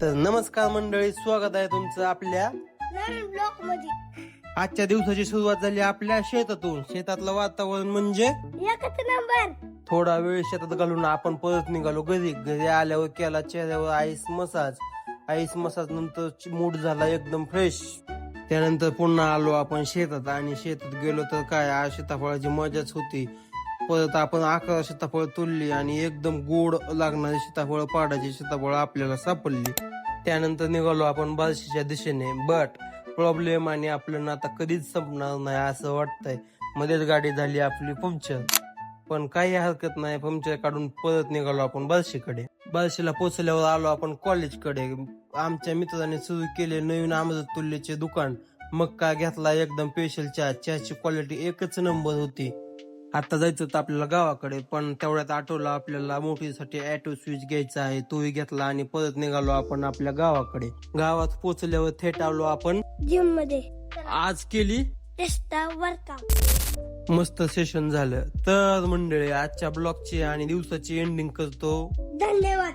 तर नमस्कार मंडळी स्वागत आहे तुमचं आपल्या नवीन ब्लॉकमध्ये. आजच्या दिवसाची सुरुवात झाली आपल्या शेतातून. शेतातलं वातावरण म्हणजे? एकच नंबर. थोडा वेळ शेतात घालून आपण परत निघालो घरी. घरी आल्यावर केला चेहऱ्यावर आईस मसाज. आईस मसाज नंतर मूड झाला एकदम फ्रेश त्यानंतर पुन्हा आलो आपण शेतात आणि शेतात गेलो तर काय आज सीताफळाची मजाच होती. परत आपण अकरा सीताफळ तोडली आणि एकदम गोड लागणारी सीताफळ पाडाची सीताफळ आपल्याला सापडली. त्यानंतर निघालो आपण बार्शीच्या दिशेने. बट प्रॉब्लेम आणि आपल्याला आता कधीच संपणार नाही असं वाटतंय. मध्येच गाडी झाली आपली पंक्चर पण काही हरकत नाही पंक्चर काढून परत निघालो आपण बार्शीकडे बार्शीला पोचल्यावर आलो आपण कॉलेजकडे आमच्या मित्राने सुरू केले नवीन अमृततुल्यचे दुकान. मग का घेतला एकदम स्पेशल चहा चहाची क्वालिटी एकच नंबर होती. आता जायचं होतं आपल्याला गावाकडे पण तेवढ्यात आठवलं आपल्याला मोठीसाठी ऑटो स्विच घ्यायचा आहे. तोही घेतला आणि परत निघालो आपण आपल्या गावाकडे. गावात पोहोचल्यावर थेट आलो आपण. जिममध्ये. आज केली? वर्कआउट मस्त सेशन झालं. तर मंडळी आजच्या ब्लॉगची आणि दिवसाची एंडिंग करतो. धन्यवाद.